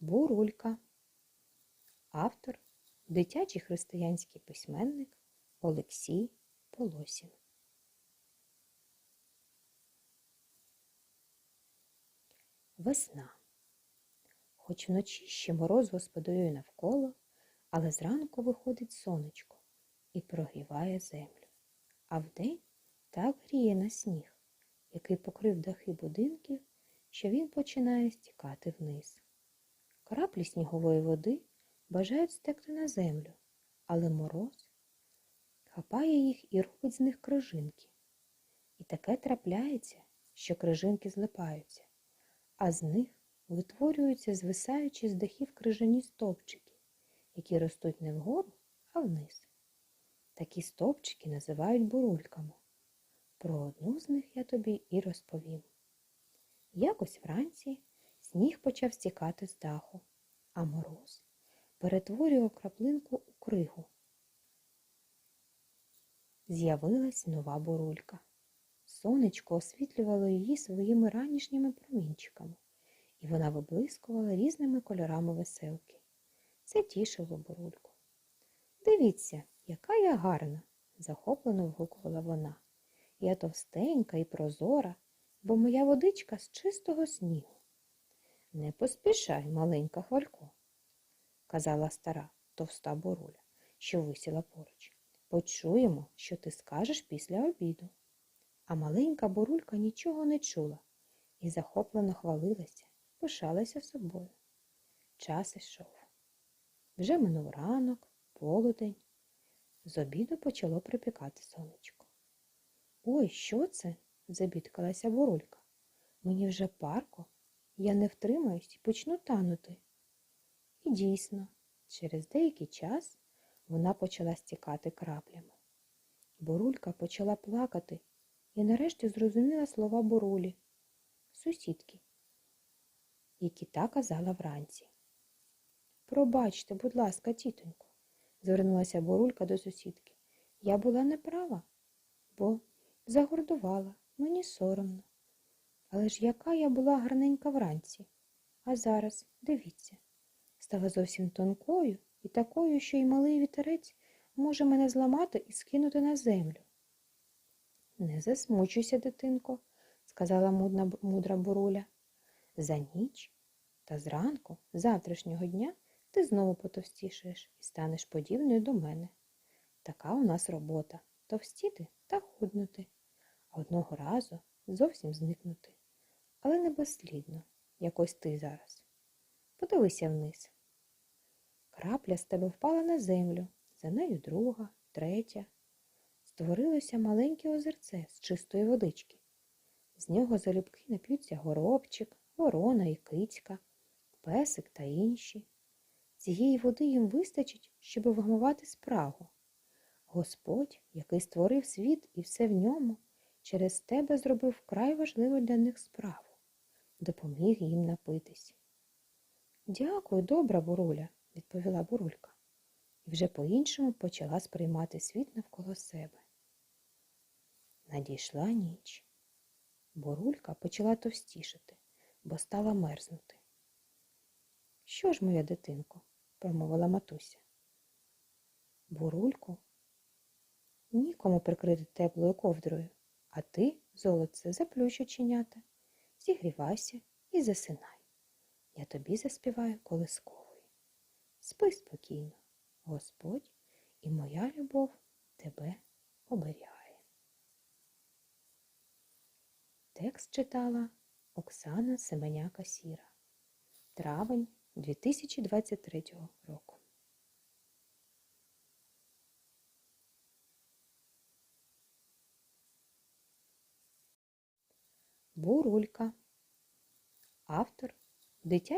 Бурулька. Автор дитячий християнський письменник Олексій Полосін. Весна. Хоч вночі ще мороз господарює навколо, але зранку виходить сонечко і прогріває землю. А вдень так гріє на сніг, який покрив дахи будинків, що він починає стікати вниз. Краплі снігової води бажають стекти на землю, але мороз хапає їх і робить з них крижинки. І таке трапляється, що крижинки злипаються, а з них витворюються звисаючі з дахів крижані стовпчики, які ростуть не вгору, а вниз. Такі стовпчики називають бурульками. Про одну з них я тобі і розповім. Якось вранці сніг почав стікати з даху, а мороз перетворював краплинку у кригу. З'явилась нова бурулька. Сонечко освітлювало її своїми ранішніми промінчиками, і вона виблискувала різними кольорами веселки. Це тішило бурульку. Дивіться, яка я гарна, захоплено вгукувала вона. Я товстенька і прозора, бо моя водичка з чистого снігу. Не поспішай, маленька хвалько, казала стара товста боруля, що висіла поруч. Почуємо, що ти скажеш після обіду. А маленька борулька нічого не чула і захоплено хвалилася, пишалася собою. Час ішов. Вже минув ранок, полудень. З обіду почало припікати сонечко. Ой, що це? забідкалася бурулька. Мені вже парко, я не втримаюсь і почну танути. І дійсно, через деякий час вона почала стікати краплями. Бурулька почала плакати і нарешті зрозуміла слова бурулі, сусідки, які та казала вранці. Пробачте, будь ласка, тітонько, звернулася бурулька до сусідки. Я була неправа, бо загордувала, мені соромно. Але ж яка я була гарненька вранці. А зараз, дивіться, стала зовсім тонкою і такою, що й малий вітерець може мене зламати і скинути на землю. Не засмучуйся, дитинко, сказала мудна, мудра буруля. За ніч та зранку, завтрашнього дня, ти знову потовстішаєш і станеш подібною до мене. Така у нас робота товстіти та худнути, одного разу зовсім зникнути. Але не безслідно, як ось ти зараз. Подивися вниз. Крапля з тебе впала на землю, за нею друга, третя. Створилося маленьке озерце з чистої водички. З нього залюбки нап'ються горобчик, ворона і кицька, песик та інші. Цієї води їм вистачить, щоб вгамувати спрагу. Господь, який створив світ і все в ньому, через тебе зробив вкрай важливу для них справу, допоміг їм напитись. Дякую, добра буруля, відповіла бурулька, і вже по-іншому почала сприймати світ навколо себе. Надійшла ніч. Бурулька почала товстішати, бо стала мерзнути. Що ж, моя дитинко, промовила матуся. Бурульку, нікому прикрити теплою ковдрою, а ти, золоце, заплющ оченята, зігрівайся і засинай. Я тобі заспіваю колисковою. Спи спокійно, Господь і моя любов тебе оберігає. Текст читала Оксана Семеняка Сіра. Травень 2023 року. Бурулька. Автор дитячий